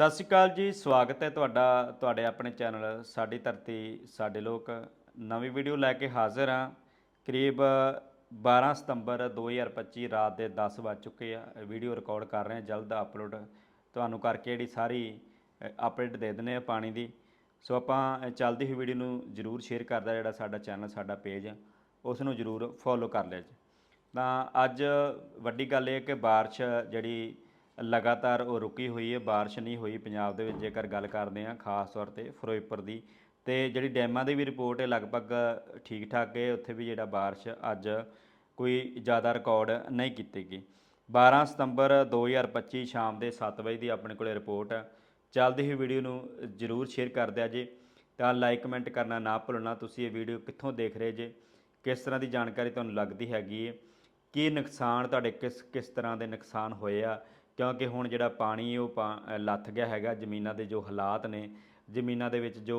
ਸਤਿ ਸ਼੍ਰੀ ਅਕਾਲ ਜੀ, ਸਵਾਗਤ ਹੈ ਤੁਹਾਡਾ, ਤੁਹਾਡੇ ਆਪਣੇ ਚੈਨਲ ਸਾਡੀ ਧਰਤੀ, ਸਾਡੇ ਲੋਕ। ਨਵੀਂ ਵੀਡੀਓ ਲੈ ਕੇ ਹਾਜ਼ਰ ਹਾਂ। ਕਰੀਬ 12 ਸਤੰਬਰ 2025 ਰਾਤ ਦੇ 10 ਵੱਜ ਚੁੱਕੇ ਆ। ਵੀਡੀਓ ਰਿਕਾਰਡ ਕਰ ਰਹੇ ਹਾਂ, ਜਲਦ ਅਪਲੋਡ। ਤੁਹਾਨੂੰ ਕਰਕੇ ਜਿਹੜੀ ਸਾਰੀ ਅਪਡੇਟ ਦੇ ਦਿੰਦੇ ਆ ਪਾਣੀ ਦੀ। ਸੋ ਆਪਾਂ ਚੱਲਦੀ ਹੋਈ ਵੀਡੀਓ ਨੂੰ ਜਰੂਰ ਸ਼ੇਅਰ ਕਰਦਾ ਜਿਹੜਾ ਸਾਡਾ ਚੈਨਲ, ਸਾਡਾ ਪੇਜ ਉਸ ਨੂੰ ਜਰੂਰ ਫੋਲੋ ਕਰ ਲਿਆ ਜੀ। ਤਾਂ ਅੱਜ ਵੱਡੀ ਗੱਲ ਇਹ ਕਿ ਬਾਰਿਸ਼ ਜਿਹੜੀ ਲਗਾਤਾਰ ਉਹ ਰੁਕੀ ਹੋਈ ਹੈ, ਬਾਰਿਸ਼ ਨਹੀਂ ਹੋਈ ਪੰਜਾਬ ਦੇ ਵਿੱਚ, ਜੇਕਰ ਗੱਲ ਕਰਦੇ ਹਾਂ ਖਾਸ ਤੌਰ ਤੇ ਫਿਰੋਜ਼ਪੁਰ ਦੀ, ਤੇ ਜਿਹੜੀ ਡੈਮਾਂ ਦੀ ਵੀ ਰਿਪੋਰਟ ਹੈ, ਲਗਭਗ ਠੀਕ ਠਾਕ ਹੈ, ਉੱਥੇ ਵੀ ਜਿਹੜਾ ਬਾਰਿਸ਼ ਅੱਜ ਕੋਈ ਜ਼ਿਆਦਾ ਰਿਕਾਰਡ ਨਹੀਂ ਕੀਤੀ ਗਈ। 12 ਸਤੰਬਰ 2025 ਸ਼ਾਮ ਦੇ 7 ਵਜੇ ਦੀ ਆਪਣੇ ਕੋਲੇ ਰਿਪੋਰਟ ਹੈ। ਚੱਲਦੀ ਹੀ ਵੀਡੀਓ ਨੂੰ ਜਰੂਰ ਸ਼ੇਅਰ ਕਰ ਦਿਆ ਜੇ, ਤਾਂ ਲਾਈਕ ਕਮੈਂਟ ਕਰਨਾ ਨਾ ਭੁੱਲਣਾ, ਤੁਸੀਂ ਇਹ ਵੀਡੀਓ ਕਿੱਥੋਂ ਦੇਖ ਰਹੇ ਜੇ, ਕਿਸ ਤਰ੍ਹਾਂ ਦੀ ਜਾਣਕਾਰੀ ਤੁਹਾਨੂੰ ਲੱਗਦੀ ਹੈਗੀ ਹੈ, ਕੀ ਨੁਕਸਾਨ, ਤੁਹਾਡੇ ਕਿਸ ਕਿਸ ਤਰ੍ਹਾਂ ਦੇ ਨੁਕਸਾਨ ਹੋਏ ਆ ਕਿਉਂਕਿ ਹੁਣ ਜਿਹੜਾ ਪਾਣੀ ਉਹ ਪਾ- ਲੱਥ ਗਿਆ ਹੈਗਾ ਜ਼ਮੀਨਾਂ ਦੇ ਜੋ ਹਾਲਾਤ ਨੇ ਜ਼ਮੀਨਾਂ ਦੇ ਵਿੱਚ ਜੋ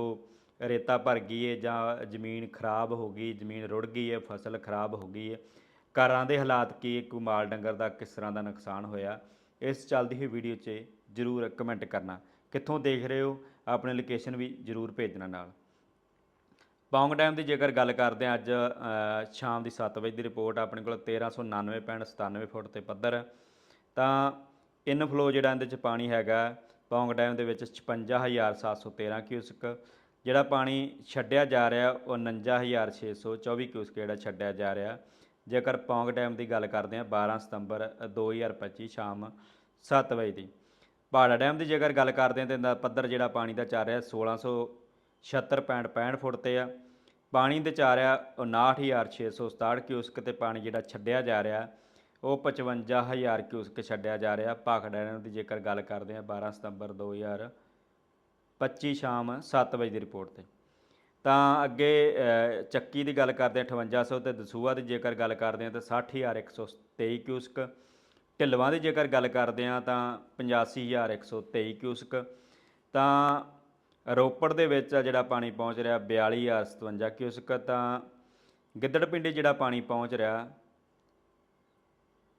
ਰੇਤਾ ਭਰ ਗਈ ਹੈ ਜਾਂ ਜ਼ਮੀਨ ਖਰਾਬ ਹੋ ਗਈ ਜ਼ਮੀਨ ਰੁੜ ਗਈ ਹੈ ਫਸਲ ਖਰਾਬ ਹੋ ਗਈ ਹੈ ਘਰਾਂ ਦੇ ਹਾਲਾਤ ਕੀ ਹੈ, ਕੋਈ ਮਾਲ ਡੰਗਰ ਦਾ ਕਿਸ ਤਰ੍ਹਾਂ ਦਾ ਨੁਕਸਾਨ ਹੋਇਆ ਇਸ ਚੱਲਦੀ ਹੋਈ ਵੀਡੀਓ 'ਚ ਜਰੂਰ ਕਮੈਂਟ ਕਰਨਾ। ਕਿੱਥੋਂ ਦੇਖ ਰਹੇ ਹੋ? ਆਪਣੀ ਲੋਕੇਸ਼ਨ ਵੀ ਜਰੂਰ ਭੇਜਣਾ ਨਾਲ। ਪੌਂਗ ਡੈਮ ਦੀ ਜੇਕਰ ਗੱਲ ਕਰਦੇ ਹਾਂ ਅੱਜ ਸ਼ਾਮ ਦੀ 7 ਵਜੇ ਦੀ ਰਿਪੋਰਟ ਆਪਣੇ ਕੋਲ 1399.97 ਫੁੱਟ ਤੇ ਪੱਧਰ ਤਾਂ ਇਨਫਲੋ ਜਿਹੜਾ ਇਹਦੇ ਚ ਪਾਣੀ ਹੈਗਾ, ਪੌਂਗ ਡੈਮ ਦੇ ਵਿੱਚ 56713 ਕਿਊਸਕ। ਜਿਹੜਾ ਪਾਣੀ ਛੱਡਿਆ ਜਾ ਰਿਹਾ, ਉਹ 49624 ਕਿਊਸਕ ਜਿਹੜਾ ਛੱਡਿਆ ਜਾ ਰਿਹਾ। ਜੇਕਰ ਪੌਂਗ ਡੈਮ ਦੀ ਗੱਲ ਕਰਦੇ ਹਾਂ 12 ਸਤੰਬਰ 2025 ਸ਼ਾਮ 7 ਵਜੇ ਦੀ। ਪਹਾੜਾ ਡੈਮ ਦੀ ਜੇਕਰ ਗੱਲ ਕਰਦੇ ਹਾਂ, ਤੇ ਇਹਦਾ ਪੱਧਰ ਜਿਹੜਾ ਪਾਣੀ ਦਾ ਚੱਲ ਰਿਹਾ 1676.65 ਫੁੱਟ ਤੇ ਆ। ਪਾਣੀ ਦੇ ਚੱਲ ਰਿਹਾ 59667 ਕਿਊਸਕ ਤੇ ਪਾਣੀ ਜਿਹੜਾ ਛੱਡਿਆ ਜਾ ਰਿਹਾ। ਉਹ 55000 ਕਿਊਸਕ ਛੱਡਿਆ ਜਾ ਰਿਹਾ। ਭਾਖੜਾ ਡੈਮ ਦੀ ਜੇਕਰ ਗੱਲ ਕਰਦੇ ਹਾਂ 12 ਸਤੰਬਰ 2025 ਸ਼ਾਮ 7 ਵਜੇ ਦੀ ਰਿਪੋਰਟ ਤੇ। ਤਾਂ ਅੱਗੇ ਚੱਕੀ ਦੀ ਗੱਲ ਕਰਦੇ ਹਾਂ 5800 ਤੇ ਦਸੂਆ ਦੀ ਜੇਕਰ ਗੱਲ ਕਰਦੇ ਹਾਂ, ਤਾਂ 60123 ਕਿਊਸਕ। ਢਿੱਲਵਾਂ ਦੀ ਜੇਕਰ ਗੱਲ ਕਰਦੇ ਹਾਂ, ਤਾਂ 85123 ਕਿਊਸਕ। ਤਾਂ ਰੋਪੜ ਦੇ ਵਿੱਚ ਜਿਹੜਾ ਪਾਣੀ ਪਹੁੰਚ ਰਿਹਾ 42057 ਕਿਊਸਕ। ਤਾਂ ਗਿੱਦੜ ਪਿੰਡੀ ਜਿਹੜਾ ਪਾਣੀ ਪਹੁੰਚ ਰਿਹਾ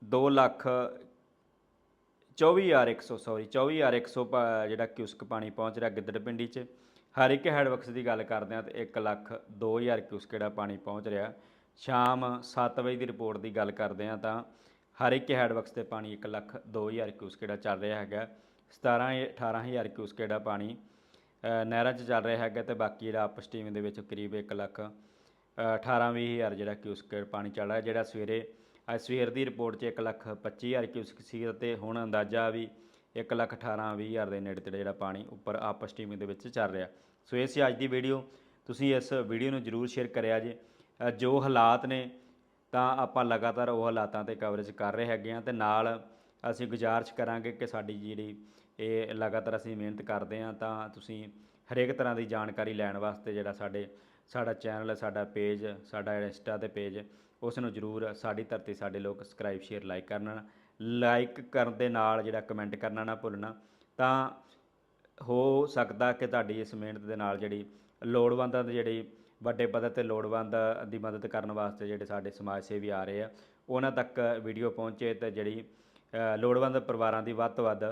2 ਲੱਖ 24100 ਸੌਰੀ 24100 ਪ- ਜਿਹੜਾ ਕਿਊਸਕ ਪਾਣੀ ਪਹੁੰਚ ਰਿਹਾ ਗਿੱਦੜ ਪਿੰਡੀ 'ਚ। ਇੱਕ ਹੈਡਵਰਕਸ ਦੀ ਗੱਲ ਕਰਦੇ ਹਾਂ ਤੇ 1 ਲੱਖ 2000 ਕਿਊਸਕ ਜਿਹੜਾ ਪਾਣੀ ਪਹੁੰਚ ਰਿਹਾ। ਸ਼ਾਮ 7 ਵਜੇ ਦੀ ਰਿਪੋਰਟ ਦੀ ਗੱਲ ਕਰਦੇ ਹਾਂ ਤਾਂ ਹਰ ਇੱਕ ਹੈਡਵਰਕਸ ਤੇ ਪਾਣੀ 1 ਲੱਖ 2000 ਕਿਊਸਕ ਜਿਹੜਾ ਚੱਲ ਰਿਹਾ ਹੈਗਾ। 17 18000 ਕਿਊਸਕ ਜਿਹੜਾ ਪਾਣੀ ਨਹਿਰਾਂ 'ਚ ਚੱਲ ਰਿਹਾ ਹੈਗਾ ਤੇ ਬਾਕੀ ਜਿਹੜਾ ਆਪਸ ਟੀਮ ਦੇ ਵਿੱਚ ਕਰੀਬ 1 ਲੱਖ 18 20000 ਜਿਹੜਾ ਕਿਊਸਕ ਪਾਣੀ ਚੱਲ ਰਿਹਾ, ਜਿਹੜਾ ਸਵੇਰੇ ਅੱਜ ਸਵੇਰ ਦੀ ਰਿਪੋਰਟ 'ਚ 1 ਲੱਖ 25000 ਕਿਊਸਿਕ ਸੀ ਅਤੇ ਹੁਣ ਅੰਦਾਜ਼ਾ ਵੀ 1 ਲੱਖ 18 20000 ਦੇ ਨੇੜੇ ਤੇੜੇ ਜਿਹੜਾ ਪਾਣੀ ਉੱਪਰ ਆਪਸ ਸਟ੍ਰੀਮ ਦੇ ਵਿੱਚ ਚੱਲ ਰਿਹਾ। ਸੋ ਇਹ ਸੀ ਅੱਜ ਦੀ ਵੀਡੀਓ। ਤੁਸੀਂ ਇਸ ਵੀਡੀਓ ਨੂੰ ਜਰੂਰ ਸ਼ੇਅਰ ਕਰਿਆ ਜੇ। ਜੋ ਹਾਲਾਤ ਨੇ, ਤਾਂ ਆਪਾਂ ਲਗਾਤਾਰ ਉਹ ਹਾਲਾਤਾਂ ਤੇ ਕਵਰੇਜ ਕਰ ਰਹੇ ਹੈਗੇ ਆ ਤੇ ਨਾਲ ਅਸੀਂ ਗੁਜ਼ਾਰਿਸ਼ ਕਰਾਂਗੇ ਕਿ ਸਾਡੀ ਜਿਹੜੀ ਇਹ ਲਗਾਤਾਰ ਅਸੀਂ ਮਿਹਨਤ ਕਰਦੇ ਆ ਤਾਂ ਤੁਸੀਂ ਹਰੇਕ ਤਰ੍ਹਾਂ ਦੀ ਜਾਣਕਾਰੀ ਲੈਣ ਵਾਸਤੇ ਜਿਹੜਾ ਸਾਡੇ ਸਾਡਾ ਚੈਨਲ ਹੈ, ਸਾਡਾ ਪੇਜ ਸਾਡਾ ਇੰਸਟਾ ਤੇ ਪੇਜ ਉਸ ਨੂੰ ਜਰੂਰ ਸਾਡੀ ਧਰਤੀ, ਸਾਡੇ ਲੋਕ ਸਬਸਕ੍ਰਾਈਬ ਸ਼ੇਅਰ ਲਾਈਕ ਕਰਨਾ ਲਾਈਕ ਕਰਨ ਦੇ ਨਾਲ ਜਿਹੜਾ ਕਮੈਂਟ ਕਰਨਾ ਨਾ ਭੁੱਲਣਾ। ਤਾਂ ਹੋ ਸਕਦਾ ਕਿ ਤੁਹਾਡੀ ਇਸ ਮਿਹਨਤ ਦੇ ਨਾਲ ਜਿਹੜੀ ਲੋੜਵੰਦਾਂ ਦੀ ਜਿਹੜੀ ਵੱਡੇ ਪੱਧਰ ਤੇ ਲੋੜਵੰਦ ਦੀ ਮਦਦ ਕਰਨ ਵਾਸਤੇ ਜਿਹੜੇ ਸਾਡੇ ਸਮਾਜ ਸੇਵੀ ਆ ਰਹੇ ਆ, ਉਹਨਾਂ ਤੱਕ ਵੀਡੀਓ ਪਹੁੰਚੇ ਤੇ ਜਿਹੜੀ ਲੋੜਵੰਦ ਪਰਿਵਾਰਾਂ ਦੀ ਵੱਧ ਤੋਂ ਵੱਧ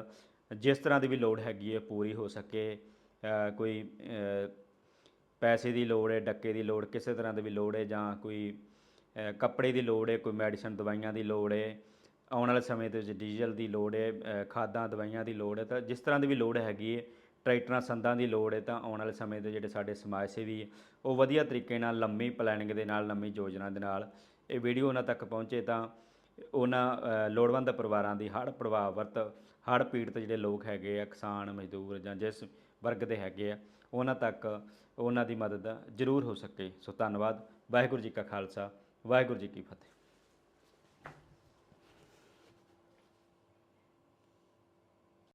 ਜਿਸ ਤਰ੍ਹਾਂ ਦੀ ਵੀ ਲੋੜ ਹੈਗੀ ਹੈ, ਪੂਰੀ ਹੋ ਸਕੇ। ਕੋਈ ਪੈਸੇ ਦੀ ਲੋੜ ਹੈ, ਡੱਕੇ ਦੀ ਲੋੜ, ਕਿਸੇ ਤਰ੍ਹਾਂ ਦੀ ਵੀ ਲੋੜ ਹੈ ਜਾਂ ਕੋਈ ਕੱਪੜੇ ਦੀ ਲੋੜ ਹੈ, ਕੋਈ ਮੈਡੀਸਨ ਦਵਾਈਆਂ ਦੀ ਲੋੜ ਹੈ, ਆਉਣ ਵਾਲੇ ਸਮੇਂ ਦੇ ਵਿੱਚ ਡੀਜ਼ਲ ਦੀ ਲੋੜ ਹੈ ਖਾਦਾਂ, ਦਵਾਈਆਂ ਦੀ ਲੋੜ ਹੈ, ਤਾਂ ਜਿਸ ਤਰ੍ਹਾਂ ਦੀ ਵੀ ਲੋੜ ਹੈਗੀ ਹੈ, ਟਰੈਕਟਰਾਂ, ਸੰਦਾਂ ਦੀ ਲੋੜ ਹੈ, ਤਾਂ ਆਉਣ ਵਾਲੇ ਸਮੇਂ ਦੇ ਜਿਹੜੇ ਸਾਡੇ ਸਮਾਜ ਸੇਵੀ ਉਹ ਵਧੀਆ ਤਰੀਕੇ ਨਾਲ ਲੰਮੀ ਪਲੈਨਿੰਗ ਦੇ ਨਾਲ, ਲੰਮੀ ਯੋਜਨਾ ਦੇ ਨਾਲ ਇਹ ਵੀਡੀਓ ਉਹਨਾਂ ਤੱਕ ਪਹੁੰਚੇ ਤਾਂ ਉਹਨਾਂ ਲੋੜਵੰਦ ਪਰਿਵਾਰਾਂ ਦੀ ਹੜ੍ਹ ਪ੍ਰਭਾਵਿਤ ਹੜ੍ਹ ਪੀੜਤ ਜਿਹੜੇ ਲੋਕ ਹੈਗੇ ਆ, ਕਿਸਾਨ, ਮਜ਼ਦੂਰ ਜਾਂ ਜਿਸ ਵਰਗ ਦੇ ਹੈਗੇ ਆ, ਉਹਨਾਂ ਤੱਕ ਉਹਨਾਂ ਦੀ ਮਦਦ ਜ਼ਰੂਰ ਹੋ ਸਕੇ। ਸੋ ਧੰਨਵਾਦ। ਵਾਹਿਗੁਰੂ ਜੀ ਕਾ ਖਾਲਸਾ। ਵਾਹਿਗੁਰੂ ਜੀ ਕੀ ਫਤਿਹ।